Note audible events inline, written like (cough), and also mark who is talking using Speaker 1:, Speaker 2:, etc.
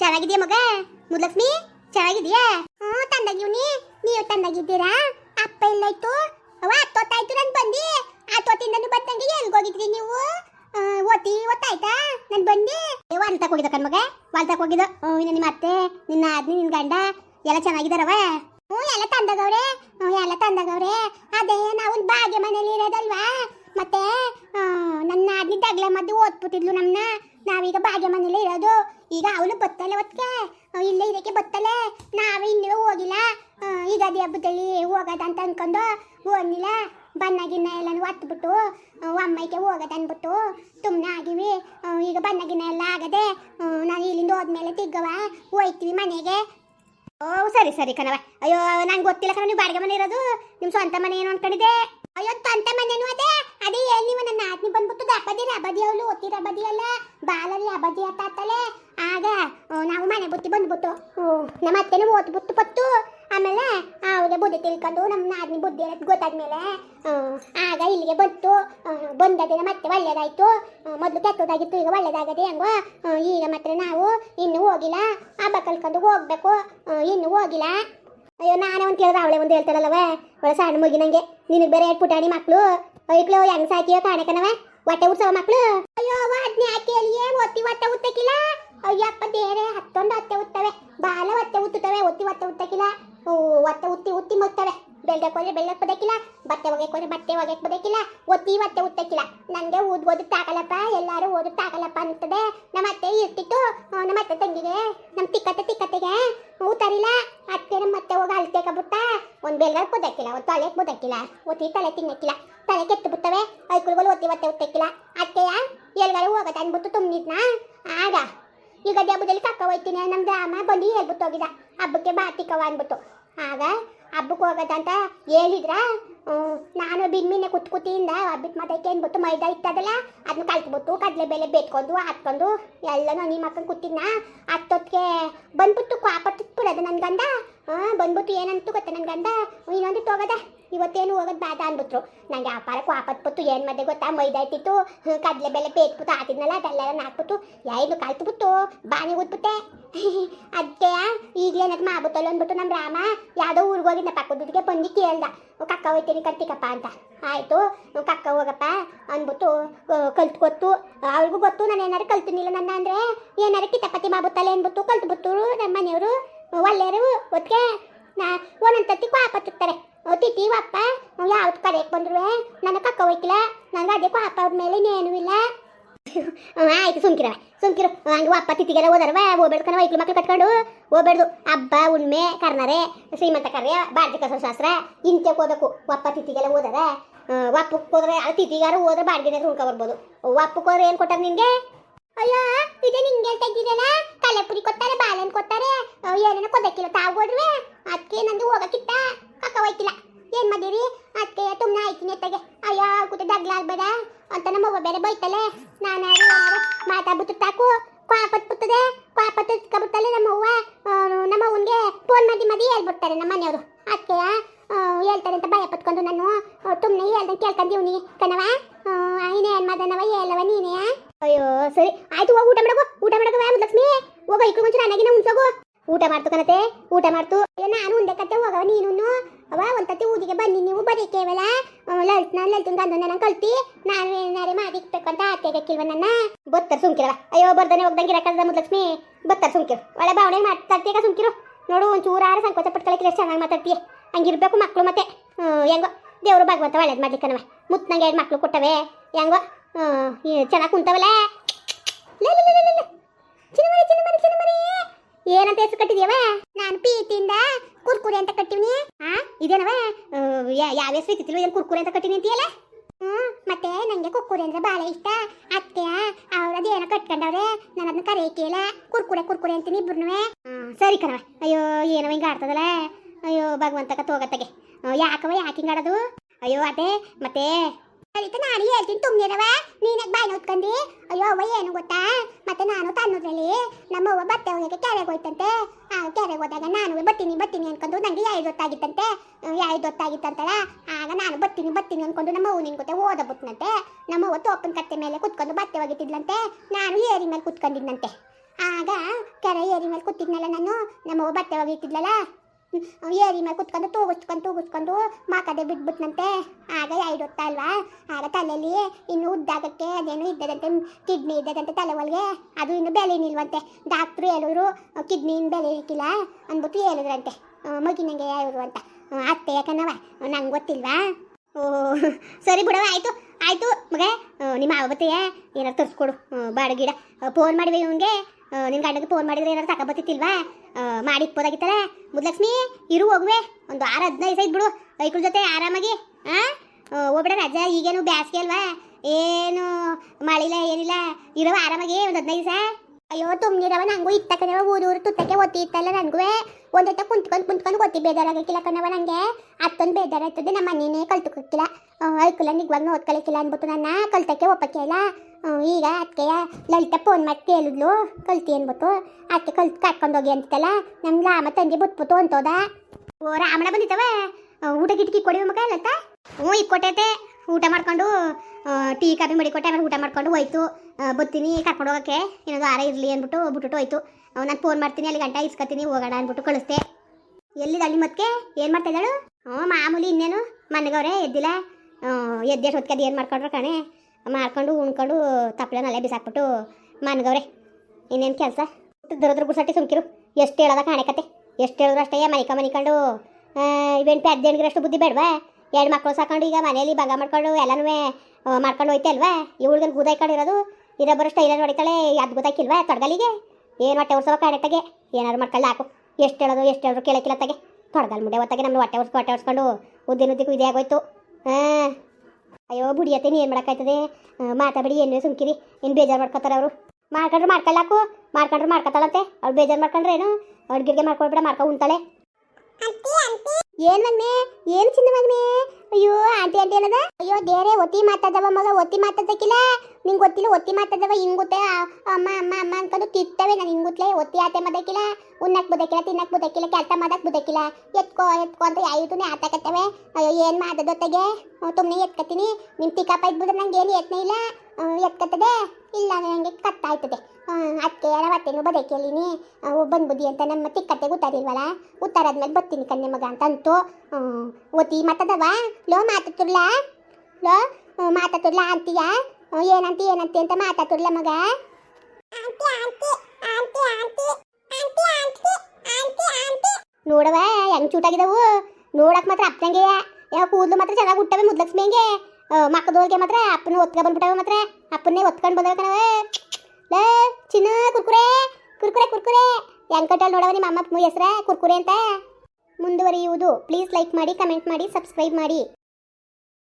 Speaker 1: ಚೆನ್ನಾಗಿದ್ಯಾ ಮಗ? ಮುದ್ಲಕ್ಷ್ಮಿ ಚೆನ್ನಾಗಿದ್ಯಾ ಹ್ಞೂ ತಂದಾಗಿವ್ನಿ ನೀವು ತಂದಾಗಿದ್ದೀರಾ ಅಪ್ಪ ಎಲ್ಲಾಯ್ತು? ಅವ ಹತ್ತೊತ್ತಾಯ್ತು ನಾನು ಬಂದು ಹತ್ತೊತ್ತಿಂದನು ಬಂದಂಗೆ ಎಲ್ಗೆ ಹೋಗಿದ್ರಿ ನೀವು? ಓತಿ ಒತ್ತಾಯ್ತಾ ನಾನು ಬಂದು ವಾಲ್ತಕ್ಕೆ ಹೋಗಿದ್ದ ಕಣ್ಮಗ ವಾಲ್ತಕ್ಕೆ ಹೋಗಿದ್ದ? ಹ್ಞೂ, ಇನ್ನು ನಿಮ್ಮ ಅತ್ತೆ, ನಿನ್ನ ಅದ್ನಿ ನಿನ್ನ ಗಂಡ ಎಲ್ಲ ಚೆನ್ನಾಗಿದ್ದಾರವ ಹ್ಞೂ, ಎಲ್ಲ ತಂದಾಗವ್ರೆ. ಹ್ಞೂ, ಎಲ್ಲ ತಂದಾಗವ್ರೆ. ಅದೇ, ನಾವು ಭಾಗ್ಯ ಮನೇಲಿ ಇರೋದಲ್ವಾ? ಮತ್ತೆ ನನ್ನ ಅದ್ನಿ ದಗ್ಲ ಮದ್ದು ಓದ್ಬಿಟ್ಟಿದ್ಲು ನಮ್ಮನ್ನ ನಾವೀಗ ಭಾಗ್ಯ ಮನೇಲಿ ಇರೋದು. ಈಗ ಅವಳು ಬತ್ತಲ್ಲ ಒತ್ತಿಗೆ ಇಲ್ಲೇ ಇದಕ್ಕೆ ಬತ್ತಲೆ. ನಾವೇ ಇನ್ನೂ ಹೋಗಿಲ್ಲ. ಈಗ ಅದೇ ಹಬ್ಬದಲ್ಲಿ ಹೋಗೋದ ಅಂತ ಅನ್ಕೊಂಡು ಹೋಗಿಲ್ಲ ಬಣ್ಣಗಿನ್ನ ಎಲ್ಲನೂ ಒತ್ಬಿಟ್ಟು ಅಮ್ಮೈಗೆ ಹೋಗೋದು ಅಂದ್ಬಿಟ್ಟು ಸುಮ್ಮನೆ ಆಗಿವಿ. ಈಗ ಬಣ್ಣಗಿನ್ನ ಎಲ್ಲ ಆಗದೆ ನಾನು ಇಲ್ಲಿಂದ ಹೋದ್ಮೇಲೆ ತಿಗ್ಗವ ಹೋಯ್ತೀವಿ ಮನೆಗೆ. ಓ, ಸರಿ ಸರಿ ಕಣವ ಅಯ್ಯೋ, ನಂಗೆ ಗೊತ್ತಿಲ್ಲ ಕಣ ನೀವು ಬಾಡಿಗೆ ಮನೆ ಇರೋದು. ನಿಮ್ಮ ಸ್ವಂತ ಮನೆ ಏನು ಅನ್ಕೊಂಡಿದ್ದೆ? ಅಯ್ಯೋ ತಂತ ಮನೆನು ಅದೇ. ಅದೇ ಎಲ್ಲಿ ನನ್ನ ಆಜ್ಞೆ ಬಂದ್ಬಿಟ್ಟದ. ಅಪ್ಪದಿರ ರಬದಿ ಅವಳು. ಒತ್ತಿರ ಅಬದಿ ಅಲ್ಲ. ಬಾಲಲ್ಲಿ ಅಬದಿ ಅಂತ ಆಗ ನಾವು ಮನೆ ಬುತ್ತಿ ಬಂದ್ಬಿಟ್ಟು ನಮ್ಮ ಅತ್ತೆನೂ ಓದ್ಬಿಟ್ಟು ಪತ್ತು ಆಮೇಲೆ ಅವ್ರಿಗೆ ಬುದ್ಧಿ ತಿಳ್ಕೊಂಡು ನಮ್ಮ ಆದ್ಮಿ ಬುದ್ಧಿ ಅಂತ ಗೊತ್ತಾದ್ಮೇಲೆ ಆಗ ಇಲ್ಲಿಗೆ ಬಂತು. ಆ, ಬಂದದೆ ಮತ್ತೆ ಒಳ್ಳೇದಾಯ್ತು. ಮೊದಲು ಕೆಟ್ಟದಾಗಿತ್ತು ಈಗ ಒಳ್ಳೇದಾಗದೆ ಹೆಂಗೋ. ಈಗ ಮಾತ್ರ ನಾವು ಇನ್ನೂ ಹೋಗಿಲ್ಲ. ಹಬ್ಬ ಕಲ್ಕೊಂಡು ಹೋಗ್ಬೇಕು. ಇನ್ನೂ ಹೋಗಿಲ್ಲ. ಅಯ್ಯೋ, ನಾನೇ ಒಂದು ಕೇಳಿದ್ರೆ ಅವಳೆ ಒಂದು ಹೇಳ್ತಾಳಲ್ಲವ? ಒಳ್ಳೆ ಸಣ್ಣ ಮುಗಿ ನಂಗೆ ನಿನಗೆ ಬೇರೆ ಎರಡು ಪುಟಾಣಿ ಮಕ್ಕಳು ಐಕ್ಳು ಹೆಂಗ್ ಸಾಕಿಯೋ ಕಾಣಕನವ? ಹೊಟ್ಟೆ ಉತ್ಸವ ಮಕ್ಕಳು ಅಯ್ಯೋ ಅದ್ನೇ ಯಾಕೆ ಅಲ್ಲಿಯೇ ಒತ್ತಿ ಹೊಟ್ಟೆ ಉತ್ತಕ್ಕಿಲ್ಲ ಅಯ್ಯಪ್ಪ ದೇರೆ ಹತ್ತೊಂದು ಹೊತ್ತೆ ಉತ್ತವೆ. ಬಾಲ ಹೊತ್ತೆ ಉತ್ತುತ್ತವೆ, ಒತ್ತಿ ಹೊತ್ತೆ ಓ ಹೊಟ್ಟೆ ಉತ್ತಿ ಉತ್ತಿ ಮುತ್ತವೆ ಬೆಳ್ದಕ್ಕೆ ಹೋದ್ರೆ ಬೆಳ್ಳಕ್ಕೆ ಬದಕಿಲ್ಲ, ಬಟ್ಟೆ ಒಗೆಕ್ ಬಟ್ಟೆ ಒಗೆಕ್ ಬದಕಿಲ್ಲ, ಒತ್ತಿ ಹೊತ್ತೆ ಉತ್ತಕ್ಕಿಲ್ಲ ನನಗೆ ಊದ್ ಓದಕ್ ಎಲ್ಲರೂ ಓದಕ್ ತಾಕಲ್ಲಪ್ಪ ಅಂತದೆ ನಮ್ಮ ಅತ್ತೆ ಇರ್ತಿತ್ತು ನಮ್ಮ ಅತ್ತೆ ತಂಗಿಗೆ ನಮ್ಮ ತಿಕ್ಕತ್ತೆ, ತಿಕ್ಕತ್ತೆಗೆ ಊತಾರಿಲ್ಲ ಅತ್ತೆ ನಮ್ಮ ಅತ್ತೆ ಹೋಗಿ ಅಳ್ತೇಕಬಿಟ್ಟ ಒಂದು ಬೆಳ್ಗಲ್ ಬದಕಿಲ್ಲ ಒಂದು ತಲೆ ಬದಕಿಲ್ಲ ಒತ್ತಿ ತಲೆ ತಿನ್ನಕ್ಕಿಲ್ಲ ತಲೆ ಕೆತ್ತು ಬಿಡ್ತವೆ ಐಕುಳುಗಳು ಒತ್ತಿ ಒತ್ತೆ ಒತ್ತಕ್ಕಿಲ್ಲ ಅತ್ತೆಯ, ಎಲ್ಗಾರು ಹೋಗತ್ತೆ ಅಂದ್ಬಿಟ್ಟು ತುಂಬಿದ್ನ. ಆಗ ಈಗ ದೇಬದಲ್ಲಿ ಕಕ್ಕ ಹೋಯ್ತೀನಿ ನಮ್ದು ಅಮ್ಮ ಬಂದು ಹೇಳ್ಬಿಟ್ಟು ಹೋಗಿದ. ಹಬ್ಬಕ್ಕೆ ಬಾತಿಕವ ಅಂದ್ಬಿಟ್ಟು. ಆಗ ಹಬ್ಬಕ್ಕೆ ಹೋಗೋದಂತ ಹೇಳಿದ್ರ ನಾನು ಬಿಮ್ಮಿನ ಕುತ್ ಕುತಿಯಿಂದ ಹಬ್ಬಕ್ಕೆ ಮತ್ತೆ ಅಂದ್ಬಿಟ್ಟು ಮೈದಾ ಇತ್ತದಲ್ಲ ಅದನ್ನ ಕಲ್ತ್ಬಿಟ್ಟು ಕಡಲೆಬೇಳೆ ಬೇತ್ಕೊಂಡು ಹಾಕ್ಕೊಂಡು ಎಲ್ಲನೂ ನಿಮ್ಮ ಮಕ್ಕಳು ಕೂತಿದ್ನ ಹತ್ತೊತ್ತಿಗೆ ಬಂದ್ಬಿಟ್ಟು ಕ್ವಾಪಟ್ಟಿಟ್ಬಿಡೋದು ನನ್ನ ಗಂಡ. ಬಂದ್ಬಿಟ್ಟು ಏನಂತು ಗೊತ್ತಾ ನನ್ನ ಗಂಡ? ಇನ್ನೊಂದು ಹೋಗದ? ಇವತ್ತೇನು ಹೋಗೋದು ಬೇಡ ಅಂದ್ಬಿಟ್ರು. ನಂಗೆ ವ್ಯಾಪಾರ ಕ್ವಾಪಟ್ಬಿಟ್ಟು ಏನು ಮತ್ತೆ ಗೊತ್ತಾ? ಮೈದಾಯ್ತಿತ್ತು. ಕಡಲೆ ಬೆಲೆ ಬೇತ್ಬಿಟ್ಟು ಹಾಕಿದ್ನಲ್ಲ ಅದೆಲ್ಲ ಹಾಕ್ಬಿಟ್ಟು ಯಾಯ್ದು ಕಲ್ತ್ಬಿಟ್ಟು ಬಾನಿ ಊದ್ಬಿಟ್ಟೆ. (laughs) ಅದಕ್ಕೆ ಈಗೇನಕ್ಕೆ ಮಾಡ್ಬಿಟ್ಟಲ್ಲ ಅಂದ್ಬಿಟ್ಟು ನಮ್ಮ ರಾಮ ಯಾವುದೋ ಊರಿಗೆ ಹೋಗಿದ್ದ ಪಕ್ಕದಕ್ಕೆ ಬಂದು ಕೇಳ್ದ. ಕಕ್ಕ ಹೋಯ್ತೀನಿ ಕಲ್ತಿಕಪ್ಪ ಅಂತ. ಆಯಿತು ಕಕ್ಕ ಹೋಗಪ್ಪ ಅಂದ್ಬಿಟ್ಟು ಆ, ಕಲ್ತ್ಕೊತ್ತು ಅವ್ರಿಗೂ ಗೊತ್ತು ನಾನು ಏನಾರು ಕಲ್ತಿನಿಲ್ಲ ನನ್ನ ಅಂದರೆ. ಏನಾರು ಕಿತಪತಿ ಮಾಡ್ಬಿಟ್ಟಲ್ಲ ಅಂದ್ಬಿಟ್ಟು ಕಲ್ತ್ಬಿಟ್ಟರು ನಮ್ಮ ಮನೆಯವರು. ಒಳ್ಳೆಯರು ಒಟ್ಟಿಗೆ ನಾ ಒಂದೊಂದು ತತ್ತಿ ಕ್ವಾಪತ್ತಿರ್ತಾರೆ ತಿತ್ತಿ ಅಪ್ಪ ಯಾವ್ದು ಕರೆಯಕ್ಕೆ ಬಂದ್ರು ನನ್ನ ಕಕ್ಕ ಹೋಯ್ಕಿಲ್ಲ. ನನಗೆ ಅದೇ ಕ್ವಾಪ ಅವ್ರ ಮೇಲೆ ಇನ್ನೇನೂ ಇಲ್ಲ. ಆಯ್ತು ಸುಮ್ಕಿರವ ಸುಮ್ಕಿರು. ಹಂಗೆ ಅಪ್ಪ ತಿತ್ತಿಗೆಲ್ಲ ಓದಾರವ ಹೋಗ್ಬೇಡ್ದು ಕಣ ವೈಕ್ಳು ಮಕ್ಳು ಕಟ್ಕೊಂಡು ಹೋಗ್ಬೇಡ್ದು. ಹಬ್ಬ ಉಣ್ಮೆ ಕರ್ನಾರೆ ಶ್ರೀಮಂತ ಕರ್ಯ ಬಾಡ್ಗೆ ಕಸ ಶಾಸ್ತ್ರ ಇಂತೆ ಹೋಗ್ಬೇಕು ಅಪ್ಪ ತಿತ್ತಿಗೆಲ್ಲ ಓದಾರ ಒಪ್ಪಕ್ಕೆ ಹೋದ್ರೆ ಆ ತಿತ್ತಿಗಾರ ಹೋದ್ರೆ ಬಾಡ್ಗೆನೆ ಉಳ್ಕೊ ಬರ್ಬೋದು. ಒಪ್ಪಕ್ಕೆ ಹೋದ್ರೆ ಏನು ಕೊಟ್ಟಾರ ನಿನಗೆ ಅಯ್ಯೋ, ಇದೇ ನಿಂಗೆ ತೆಗ್ದಿದ್ದಲ್ಲ ಕಲೆಪುರಿ ಕೊಡ್ತಾರೆ, ಬಾಳೆಹಣ್ಣು ಕೊಡ್ತಾರೆ ಏನೇನೋ ಕೊದಕ್ಕಿಲ್ಲ ತಾವು ಕೊಡ್ರಿ ಅದಕ್ಕೆ ನಂದು ಹೋಗಕ್ಕಿತ್ತ? ಕಕ್ಕ ಹೋಯ್ತಿಲ್ಲ. ಏನ್ ಮಾಡಿರಿ? ಅದಕ್ಕೆ ತುಮ್ನೆ ಆಯ್ತೀನಿ ಎತ್ತಗೆ ಅಯ್ಯೋ, ಕೂತ ದಗ್ಲಾಗ್ಬೇಡ ಅಂತ ನಮ್ಮವ್ವ ಬೇರೆ ಬೈತಲೆ ನಾನು ಮಾತಾಡ್ಬಿಟ್ಟು ತಾಕು. ಕ್ವಾಪತ್ ಬಿಡ್ತದೆ ಕ್ವಾಪತ್ ಇಟ್ಕೊಬಿಡ್ತಲೆ ನಮ್ಮ ಅವ್ವ. ನಮ್ಮ ಅವ್ವನ್ಗೆ ಫೋನ್ ಮಾಡಿ ಮಾಡಿ ಹೇಳ್ಬಿಡ್ತಾರೆ ನಮ್ಮ ಮನೆಯವರು. ಅದಕ್ಕೆ ಹೇಳ್ತಾರೆ ಅಂತ ಭಯ ಪಟ್ಕೊಂಡು ನಾನು. ತುಮ್ನೆ ಹೇಳ್ದಂಗೆ ಕೇಳ್ಕೊಂಡಿವ್ನಿ ಕಣವ ಇನ್ನೇನು ಮದನವ ಹೇಳವ ನೀನೇ ಅಯ್ಯೋ, ಸರಿ. ಆಯ್ತು ಊಟ ಮಾಡಗು ಊಟ ಮಾಡಗವ ಲಕ್ಷ್ಮಿ ಹೋಗ ಇಕ್ಕಳು ಮುಂಚೆ ನನಗಿನ ಉಣ್ಸೋಗು. ಊಟ ಮಾಡ್ತು ಕಣತೆ, ಊಟ ಮಾಡ್ತು. ನಾನು ಉಂಡೆ ಕತ್ತೆ ಹೋಗ ನೀನು ಅವ ಒಂದತ್ತಿ ಊದಿಗೆ ಬನ್ನಿ ನೀವು, ಬರೀ ಕೇವಲ. ಲಲ್ಟ್ನ ಲಲ್ಟನ್ ಗಂಧನ ನಾನು ಕಲ್ತಿ. ನಾನು ಏನಾರೇ ಮಾಡಿಕ್ಬೇಕಂತ ಕಿಲ್ವ ನನ್ನ? ಬತ್ತರ್ ಸುಮ್ಕಿರವ. ಅಯ್ಯೋ, ಬರ್ದನೆ ಹೋಗ್ದಂಗೆ ಇರಕ್ಕದ ಮುದ್ಲಕ್ಷ್ಮಿ. ಬತ್ತರ್ ಸುಮ್ಕಿರು. ಒಳ್ಳೆ ಭಾವನೆ ಮಾತಾಡ್ತೀಗ ಸುಮ್ಕಿರು. ನೋಡು ಒಂಚೂರಾರ ಸಂಕೋಚ ಪಟ್ಕೊಳಕ್ಕೆ ಎಷ್ಟು ಚೆನ್ನಾಗಿ ಮಾತಾಡ್ತೀಯ. ಹಂಗಿರ್ಬೇಕು ಮಕ್ಕಳು ಮತ್ತೆ. ಹೆಂಗೋ, ದೇವರು ಭಗವಂತ ಒಳ್ಳೇದು ಮಾಡ್ಲಿಕ್ಕನವ ಮುತ್ತಂಗೆ ಎರಡು ಮಕ್ಕಳು ಕೊಟ್ಟವೆ. ಹೆಂಗೋ ಚೆನ್ನಾಗಿ ಕುಂತವಲ್ಲ. ಚಿನ್ನಮರಿ ಚಿನ್ನಮರಿ ಚಿನ್ನಮರಿ ಏನಂತ ಹೆಸರು ಕಟ್ಟಿದ್ಯವ? ನಾನು ಪ್ರೀತಿಯಿಂದ ಕುರ್ಕುರೆ ಅಂತ ಕಟ್ಟಿವ್ನಿ. ಆ, ಇದೇನವ? ಯಾವ ಹೆಸರು ಇತ್ತಿಲ್ವ ಏನು ಕುರ್ಕುರೆ ಅಂತ ಕಟ್ಟಿನಿ ಅಂತೀಯಲ್ಲ? ಹ್ಞೂ, ಮತ್ತೆ ನನಗೆ ಕುರ್ಕುರೆ ಅಂದ್ರೆ ಭಾಳ ಇಷ್ಟ. ಅತ್ತೆ ಅದೇನ ಕಟ್ಕೊಂಡವ್ರೆ. ನಾನು ಅದನ್ನ ಕೇಳ ಕುರ್ಕುರೆ ಕುರ್ಕುರೆ ಅಂತೀನಿ ಇಬ್ರು ಸರಿ ಕಣವ ಅಯ್ಯೋ, ಏನವ ಹಿಂಗೆ ಆಡ್ತದಲ್ಲ? ಅಯ್ಯೋ ಭಗವಂತಕ ತೋಗತ್ತಗೆ. ಯಾಕವ ಯಾಕೆ ಹಿಂಗೆ ಅಯ್ಯೋ, ಅದೇ, ಮತ್ತೆ ಅದಕ್ಕೆ ನಾನು ಹೇಳ್ತೀನಿ ತುಂಬಿರವ ನೀನಕ್ಕೆ ಬಾಯಿ ನೋಡ್ಕೊಂಡಿ. ಅಯ್ಯೋ, ಅವ್ವ ಏನು ಗೊತ್ತಾ? ಮತ್ತೆ ನಾನು ತನ್ನದ್ರಲ್ಲಿ ನಮ್ಮವ್ವ ಬಟ್ಟೆ ಹೋಗಕ್ಕೆ ಕೆರೆಗೆ ಹೋಯ್ತಂತೆ. ಆ, ಕೆರೆಗೆ ಹೋದಾಗ ನಾನು ಬರ್ತೀನಿ ಬರ್ತೀನಿ ಅನ್ಕೊಂಡು ನನಗೆ ಯಾವ್ದು ಹೊತ್ತಾಗಿತ್ತಂತೆ ಯಾವ್ದು ಹೊತ್ತಾಗಿತ್ತಂತಲ್ಲ ಆಗ ನಾನು ಬರ್ತೀನಿ ಬರ್ತೀನಿ ಅನ್ಕೊಂಡು ನಮ್ಮ ಅವ್ವ ನಿನ್ ಗೊತ್ತೆ ಓದಬಿಟ್ನಂತೆ ನಮ್ಮವ್ವ ತೋಪನ ಕತ್ತೆ ಮೇಲೆ ಕುತ್ಕೊಂಡು ಬಟ್ಟೆ ಒಗಿತಿದ್ಲಂತೆ ನಾನು ಏರಿ ಮೇಲೆ ಕುತ್ಕೊಂಡಿದ್ನಂತೆ. ಆಗ ಕೆರೆ ಏರಿ ಮೇಲೆ ಕೂತಿದ್ನಲ್ಲ ನಾನು ನಮ್ಮವ್ವ ಬಟ್ಟೆ ಅವ್ನ್ ಏರಿ ಮೇಲೆ ಕುತ್ಕೊಂಡು ತೂಗಿಸ್ಕೊಂಡು ತೂಗಿಸ್ಕೊಂಡು ಮಾಕದೆ ಬಿಟ್ಬಿಟ್ನಂತೆ. ಆಗ ಎರಡು ಅಲ್ವಾ? ಆಗ ತಲೆಯಲ್ಲಿ ಇನ್ನು ಉದ್ದಾಗಕ್ಕೆ ಅದೇನು ಇದ್ದದಂತೆ ಕಿಡ್ನಿ ಇದ್ದದಂತೆ ತಲೆ ಒಳಗೆ. ಅದು ಇನ್ನು ಬೆಲೆ ನಿಲ್ವಂತೆ. ಡಾಕ್ಟ್ರು ಹೇಳಿದ್ರು ಕಿಡ್ನಿ ಇನ್ನು ಬೆಲೆ ಇಕ್ಕಿಲ್ಲ. ಅಂದ್ಬಿಟ್ಟು ಹೇಳಿದ್ರಂತೆ. ಮಗಿನಂಗೆ ಇವರು ಅಂತ? ಅತ್ತೆ ಯಾಕನವ ನಂಗೆ ಗೊತ್ತಿಲ್ವಾ? ಓ ಸರಿ ಬಿಡವ ಆಯಿತು. ಆಯಿತು ಮಗ ನಿಮ್ಮ ಅವತ್ತೇ ಏನಾರು ತರಿಸ್ಕೊಡು. ಬಾಡಗಿಡ ಫೋನ್ ಮಾಡಿವೆ ಇವನಿಗೆ. ನಿನ್ನ ಗಂಡಗೆ ಫೋನ್ ಮಾಡಿದ್ರೆ ಏನಾರು ತಗೊಬತ್ತಿತ್ತಿಲ್ವಾ ಮಾಡಿ ಇಕ್ಬೋದಾಗಿತ್ತಲ್ಲ ಮುದ್ಲಕ್ಷ್ಮಿ, ಇರು ಹೋಗುವೆ. ಒಂದು ಆರು ಹದಿನೈದು ಸೈದ್ ಬಿಡು ಐಕ್ಳ ಜೊತೆ ಆರಾಮಾಗಿ ಹಾಂ ಹೋಗ್ಬಿಡ ರಜ, ಈಗೇನು ಬ್ಯಾಸ್ಗೆ ಅಲ್ವಾ? ಏನು ಮಳಿಲ್ಲ, ಏನಿಲ್ಲ. ಇರೋ ಆರಾಮಾಗಿ, ಒಂದು ಹದಿನೈದು ದಿವಸ. ಅಯ್ಯೋ ತುಂಬಿರವ ನಂಗೂ ಇತ್ತ ಕಣವ ಊರು ತುತ್ತಕ್ಕೆ ಒತ್ತಿ ಇತ್ತಲ್ಲ ನನಗೂ ಒಂದೊತ್ತ ಕುಂತ್ಕೊಂಡು ಕುಂತ್ಕೊಂಡು ಒತ್ತಿ ಬೇಜಾರಾಗಕ್ಕಿಲ್ಲ ಕಣವ ನನಗೆ ಅತ್ತೊಂದು ಬೇಜಾರಾಗ್ತದೆ ನಮ್ಮ ಮನೇನೇ ಕಲ್ತಕ್ಕಿಲ್ಲ ಐಕುಲ ನಿಗ್ವಾಗ ಓದ್ಕೊಳಕ್ಕಿಲ್ಲ ಅಂದ್ಬಿಟ್ಟು ನನ್ನ ಕಲ್ತಕ್ಕೆ ಒಪ್ಪಕ್ಕೆ ಇಲ್ಲ. ಈಗ ಅದಕ್ಕೆ ಲಲಿತ ಫೋನ್ ಮಾಡಿ ಕೇಳಿದ್ಲು. ಕಲ್ತಿ ಅನ್ಬಿಟ್ಟು ಅತ್ತೆ ಕಲ್ತು ಕರ್ಕೊಂಡು ಹೋಗಿ ಅಂತಲ್ಲ ನಮ್ಮ ರಾಮ ತಂದೆ ಬುತ್ಬಿಟ್ಟು ಅಂತೋದ. ಓ ರಾಮಣ ಬಂದಿತ್ತವ ಊಟ ಗಿಟಕಿ ಕೊಡಿ ಮಗ ಲತ ಹ್ಞೂ ಈಗ ಕೊಟ್ಟೈತೆ ಊಟ ಮಾಡ್ಕೊಂಡು ಟೀ ಕಾಫಿ ಮಾಡಿ ಕೊಟ್ಟೆ, ಆಮೇಲೆ ಊಟ ಮಾಡ್ಕೊಂಡು ಹೋಯ್ತು. ಬರ್ತೀನಿ ಕರ್ಕೊಂಡು ಹೋಗೋಕೆ ಏನಾದ್ರು ಆರ ಇರಲಿ ಅಂದ್ಬಿಟ್ಟು ಬಿಟ್ಬಿಟ್ಟು ಹೋಯ್ತು. ನಾನು ಫೋನ್ ಮಾಡ್ತೀನಿ, ಅಲ್ಲಿ ಗಂಟ ಇಸ್ಕೊತೀನಿ, ಹೋಗೋಣ ಅಂದ್ಬಿಟ್ಟು ಕಳಿಸ್ದೆ. ಎಲ್ಲಿದ್ದಾಳಿ ಮತ್ತೆ ಏನು ಮಾಡ್ತಾ ಇದ್ದಾಳು? ಹ್ಞೂ, ಮಾಮೂಲಿ ಇನ್ನೇನು. ಮನೆಗವ್ರೆ ಎದ್ದಿಲ್ಲ. ಎದ್ದೇಶ್ ಹೊತ್ಗೆ ಅದು ಏನು ಮಾಡ್ಕೊಂಡ್ರು ಕಣೆ. ಮಾಡ್ಕೊಂಡು ಉಣ್ಕೊಂಡು ತಪ್ಪಲೆನಲ್ಲೇ ಬಿಸಾಕ್ಬಿಟ್ಟು ಮನ್ಗವ್ರೆ, ಇನ್ನೇನು ಕೆಲಸ? ದರದ್ರ ಗುಸಟ್ಟಿ ಸುಮ್ಕಿರು. ಎಷ್ಟು ಹೇಳೋದ ಕಾಣಕತ್ತೆ ಎಷ್ಟು ಹೇಳಿದ್ರು ಅಷ್ಟೇ ಮನಿಕ ಮನಿಕೊಂಡು. ಇವೆಂಟು ಅಷ್ಟು ಬುದ್ಧಿ ಬೇಡವಾ? ಎರಡು ಮಕ್ಕಳು ಸಾಕೊಂಡು ಈಗ ಮನೇಲಿ ಬಗ ಮಾಡ್ಕೊಂಡು ಎಲ್ಲನೂ ಮಾಡ್ಕೊಂಡು ಹೋಯ್ತೆ ಅಲ್ವಾ ಇರೋದು? ಇರೋ ಇರೊಬ್ಬರು ಸ್ಟೈಲರ್ ಹೊಡಿತಾಳೆ ಅದು ಗೊತ್ತಾಕಿಲ್ವಾ ತೊಡಗಲಿಗೆ? ಏನು ಹೊಟ್ಟೆ ಉರ್ಸವ ಕಾಣೆತ್ತಾಗೆ ಏನಾದ್ರು ಮಾಡ್ಕೊಳ್ಳಿ ಹಾಕು. ಎಷ್ಟು ಹೇಳೋದು, ಎಷ್ಟು ಹೇಳಿದ್ರು ಕೇಳಕ್ಕಿಲ್ಲ ತಗೆ ತೊಡಗಲ್ ಮುಡೆ ಹೊತ್ತಾಗೆ ನಮ್ಮ ಹೊಟ್ಟೆ ಉರ್ಸ್ಕೊ ಹೊಟ್ಟೆ ಉರ್ಸ್ಕೊಂಡು ಉದ್ದಿನ ಉದ್ದಿಗೂ ಇದೇ ಆಗೋಯ್ತು. ಹಾಂ ಅಯ್ಯೋ ಬುಡಿಯತ್ತೆ ಏನು ಮಾಡೋಕ್ಕಾಯ್ತದೆ? ಮಾತಾಡಿ ಏನು ಸುಮ್ಕಿರಿ. ಇನ್ನು ಬೇಜಾರು ಮಾಡ್ಕೊತಾರೆ ಅವರು? ಮಾಡ್ಕೊಂಡ್ರೆ ಮಾಡ್ಕೊಳ್ಳಾಕು ಮಾಡ್ಕೊಂಡ್ರೆ ಮಾಡ್ಕೊತಾಳಂತೆ. ಅವ್ಳು ಬೇಜಾರು ಮಾಡ್ಕೊಂಡ್ರೆ ಏನು ಅಡ್ಗಿರ್ಗೆ ಮಾಡ್ಕೊಳ್ಬೇಡ, ಮಾಡ್ಕೊ ಉಂತಾಳೆ. ಏನ್ ಮಗ್ನೆ? ಏನ್ ಚಿನ್ನ ಮಗ್ನೆ? ಅಯ್ಯೋ ಆಂಟಿ ಆಂಟಿ ಏನದ ದೇರೆ ಒತ್ತಿ ಮಾತಾದವ ಮಗ, ಒತ್ತಿ ಮಾತಾಡಕ್ಕಿಲ್ಲ ನಿಂಗೆ ಗೊತ್ತಿಲ್ಲ, ಒತ್ತಿ ಮಾತಾದವ ಹಿಂಗುತ್ತೆ ಅಮ್ಮ ಅಮ್ಮ ಅಮ್ಮ ಅನ್ಕೊಂಡು ತಿರ್ತವೆ ನಾನು ಹಿಂಗುತ್ಲೆ ಒತ್ತಿ ಆತೆ ಮದಕ್ಕಿಲ್ಲ ಉಣ್ಣಕ್ ಬುದಕ್ಕಿಲ್ಲ ತಿನ್ನಕ್ ಬುದಕ್ಕಿಲ್ಲ ಕೆಲಸ ಮಾಡಕ್ ಬುದಕ್ಕಿಲ್ಲ ಎತ್ಕೋ ಎತ್ಕೋ ಅಂತ ಯಾಯ್ತುನೆ ಆತಕತ್ತವೆ ಅಯ್ಯೋ, ಏನು ಮಾತಾಡೋತ್ತಗೆ ತುಮ್ಮನೆ ಎತ್ಕತ್ತೀನಿ. ನಿಮ್ಮ ತಿಕ್ಕಪ್ಪ ಇದ್ಬಿಟ್ರೆ ನಂಗೆ ಏನು ಯತ್ನ ಇಲ್ಲ? ಎತ್ಕತ್ತದೆ? ಇಲ್ಲ ನನಗೆ ಕತ್ತಾಯ್ತದೆ. ಅದಕ್ಕೆ ಯಾರವತ್ತೇನು ಬದಕೇಳಿನಿ ಬಂದ್ಬಿಡಿ ಅಂತ ನಮ್ಮ ತಿಕ್ಕತ್ತೆ ಗೊತ್ತಾರಿಲ್ವಲ್ಲ ಉತ್ತಾರಾದ್ಮೇಲೆ ಬರ್ತೀನಿ ಕನ್ನೆ ಮಗ ಅಂತ ಅಂತು ಒತ್ತಿ ಲೋ ಮಾತಾಡ್ತಿರ್ಲ ಮಾತಾಡ್ತಿರ್ಲ ಅಂತೀಯ ಏನಂತ ಏನಂತಿ ಅಂತ ಮಾತಾಡ್ತಿರ್ಲ ಮಗ? ನೋಡವ ಹೆಂಗ್ ಚೂಟಾಗಿದವು ನೋಡಕ್ ಮಾತ್ರ ಅಪ್ಪನಂಗೆ ಯಾವ ಕೂದಲು ಮಾತ್ರ ಚೆನ್ನಾಗಿ ಹುಟ್ಟವೆ ಮುದ್ಲಕ್ಷ್ಮಿಂಗೆ. ಮಕ್ಕದೋರ್ಗೆ ಮಾತ್ರ ಅಪ್ಪನ ಒತ್ಕ ಬಂದ್ಬಿಟ್ಟವೆ ಮಾತ್ರ. ಅಪ್ಪನ್ನೇ ಒತ್ಕೊಂಡು ಬಂದವ ಕಣವ ಲೇ ಚಿನ್ನ ಕುರ್ಕುರೆ ಕುರ್ಕುರೆ ಕುರ್ಕುರೆ. ಹೆಂಗ್ ಕಟ್ಟಲ್ ನೋಡವ ನಿಮ್ಮ ಅಮ್ಮ ಹೆಸ್ರ? ಕುರ್ಕುರೆ ಅಂತ. ಮುಂದುವರಿಯುವುದು. ಪ್ಲೀಸ್ ಲೈಕ್ ಮಾಡಿ ಕಮೆಂಟ್ ಮಾಡಿ ಸಬ್ಸ್ಕ್ರೈಬ್ ಮಾಡಿ.